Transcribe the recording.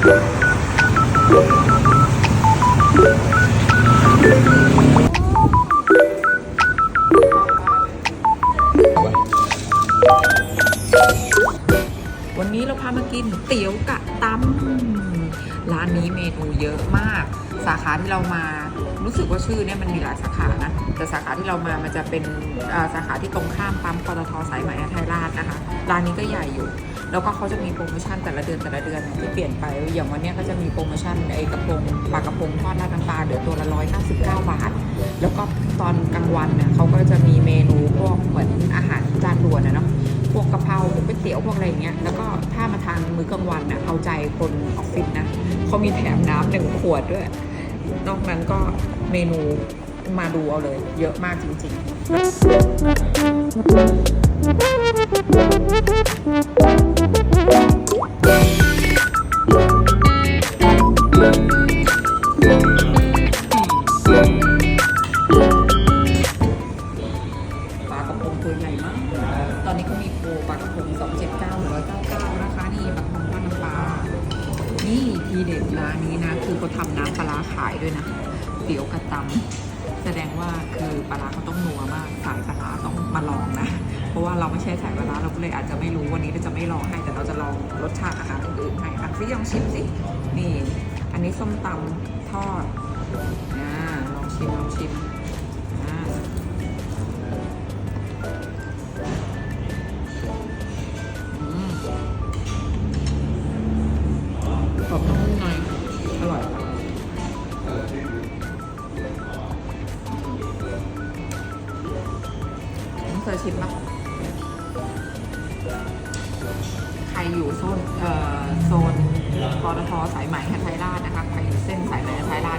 วันนี้เราพามากินเตี๋ยวกะตำ ร้านนี้เมนูเยอะมาก สาขาที่เรามารู้สึกว่าชื่อเนี่ยมันมีหลายสาขานะ แต่สาขาที่เรามามันจะเป็นสาขาที่ตรงข้ามปั๊มปตทสายไหมไทยราชนะคะ ร้านนี้ก็ใหญ่อยู่ แล้วก็เขาจะมีโปรโมชั่นแต่ละเดือนแต่ละเดือนที่เปลี่ยนไป อย่างวันนี้ก็จะมีโปรโมชั่นไอ้กระพงปลากระพงทอดราดน้ำปลาเหลือตัวละ199บาท แล้วก็ตอนกลางวันเนี่ยเขาก็จะมีเมนูพวกเหมือนอาหาร พวกกะเพราพวกก๋วยเตี๋ยวพวกอะไรอย่างเงี้ยแล้วก็ถ้ามาทานมื้อกลางวันน่ะเอาใจคนออฟฟิศนะเขามีแถมน้ำหนึ่งขวดด้วย นอกนั้นก็เมนูมาดูเอาเลย เยอะมากจริงๆปลากระพงตัวใหญ่มาก 6279199นะคะนี่ปลากระพงทอน้ำปลานี่ทีเด็ดร้านนี้นะ คือเขาทำน้ำปลาขายด้วยนะเตี๋ยวกระตำแสดงว่าคือปลาเขาต้องนัวมากสายปลาต้องมาลองนะ เพราะว่าเราไม่ใช่สายปลาเราก็เลยอาจจะไม่รู้วันนี้เราจะไม่ลองให้แต่เราจะลองรสชาติอาหารอื่นๆให้อะฟิลองชิมสินี่ อันนี้ส้มตำทอดอ่าลองชิมลองชิม ชิมปะใครอยู่โซนเอ่อโซนปตทสายไหมไทยราชนะคะใครอยู่เส้นสายไหมไทยราช